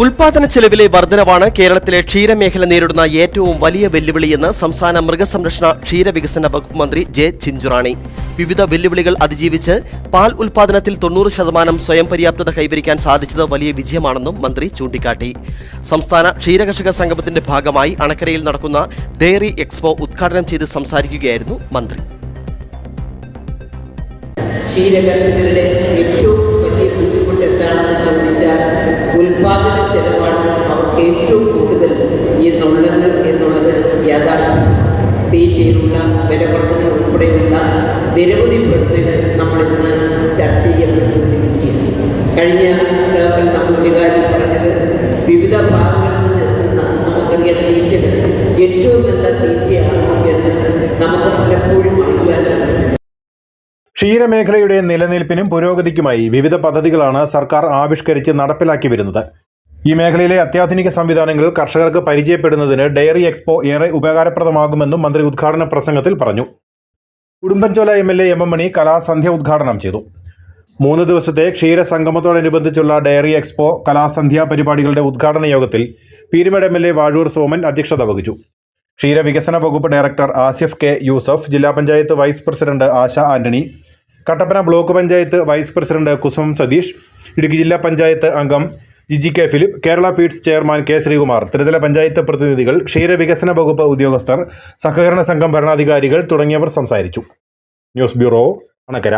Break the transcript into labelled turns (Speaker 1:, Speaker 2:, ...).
Speaker 1: ഉൽപാദന ചെലവിലെ വർധനവാണ് കേരളത്തിലെ ക്ഷീരമേഖല നേരിടുന്ന ഏറ്റവും വലിയ വെല്ലുവിളിയെന്ന് സംസ്ഥാന മൃഗസംരക്ഷണ ക്ഷീരവികസന വകുപ്പ് മന്ത്രി ജെ ചിഞ്ചുറാണി. വിവിധ വെല്ലുവിളികൾ അതിജീവിച്ച് പാൽ ഉൽപാദനത്തിൽ തൊണ്ണൂറ് ശതമാനം സ്വയം പര്യാപ്തത കൈവരിക്കാൻ സാധിച്ചത് വലിയ വിജയമാണെന്നും മന്ത്രി ചൂണ്ടിക്കാട്ടി. സംസ്ഥാന ക്ഷീരകർഷക സംഗമത്തിന്റെ ഭാഗമായി അണക്കരയിൽ നടക്കുന്ന ഡെയറി എക്സ്പോ ഉദ്ഘാടനം ചെയ്ത് സംസാരിക്കുകയായിരുന്നു മന്ത്രി.
Speaker 2: ഏറ്റവും കൂടുതൽ എന്നുള്ളത് എന്നുള്ളത് യാഥാർത്ഥ്യം തീറ്റയിലുള്ള വിലവർദ്ധന ഉൾപ്പെടെയുള്ള നിരവധി പ്രശ്നങ്ങൾ നമ്മളിന്ന് ചർച്ച ചെയ്യപ്പെട്ടുകൊണ്ടിരിക്കുകയാണ്. കഴിഞ്ഞ കാലത്തിൽ നമ്മൾ ഒരു കാര്യം പറഞ്ഞത് വിവിധ ഭാഗങ്ങളിൽ നിന്ന് എത്തുന്ന നമുക്കറിയാം തീറ്റകൾ ഏറ്റവും നല്ല തീറ്റയാണോ എന്ന് നമുക്ക് പലപ്പോഴും അറിയുവാനുണ്ട്
Speaker 3: ക്ഷീരമേഖലയുടെ നിലനിൽപ്പിനും പുരോഗതിക്കുമായി വിവിധ പദ്ധതികളാണ് സർക്കാർ ആവിഷ്കരിച്ച് നടപ്പിലാക്കി വരുന്നത്. ഈ മേഖലയിലെ അത്യാധുനിക സംവിധാനങ്ങൾ കർഷകർക്ക് പരിചയപ്പെടുന്നതിന് ഡയറി എക്സ്പോ ഏറെ ഉപകാരപ്രദമാകുമെന്നും മന്ത്രി ഉദ്ഘാടന പ്രസംഗത്തിൽ പറഞ്ഞു. Udumbanchola M L A M M Mani കലാസന്ധ്യ ഉദ്ഘാടനം ചെയ്തു. മൂന്ന് ദിവസത്തെ ക്ഷീരസംഗമത്തോടനുബന്ധിച്ചുള്ള ഡയറി എക്സ്പോ കലാസന്ധ്യ പരിപാടികളുടെ ഉദ്ഘാടന യോഗത്തിൽ Peerumade M L A Vazhoor Soman അധ്യക്ഷത വഹിച്ചു. ക്ഷീരവികസന വകുപ്പ് ഡയറക്ടർ ആസിഫ് കെ യൂസഫ് ജില്ലാ panchayat vice president Asha Antony Kattappana block panchayat vice president Kusum Satheesh Idukki ജില്ലാ പഞ്ചായത്ത് അംഗം Jiji K Philip Kerala Feeds chairman K Sreekumar ത്രിതല പഞ്ചായത്ത് പ്രതിനിധികൾ ക്ഷീരവികസന വകുപ്പ് ഉദ്യോഗസ്ഥർ സഹകരണ സംഘം ഭരണാധികാരികൾ തുടങ്ങിയവർ സംസാരിച്ചു. News bureau Anakkara.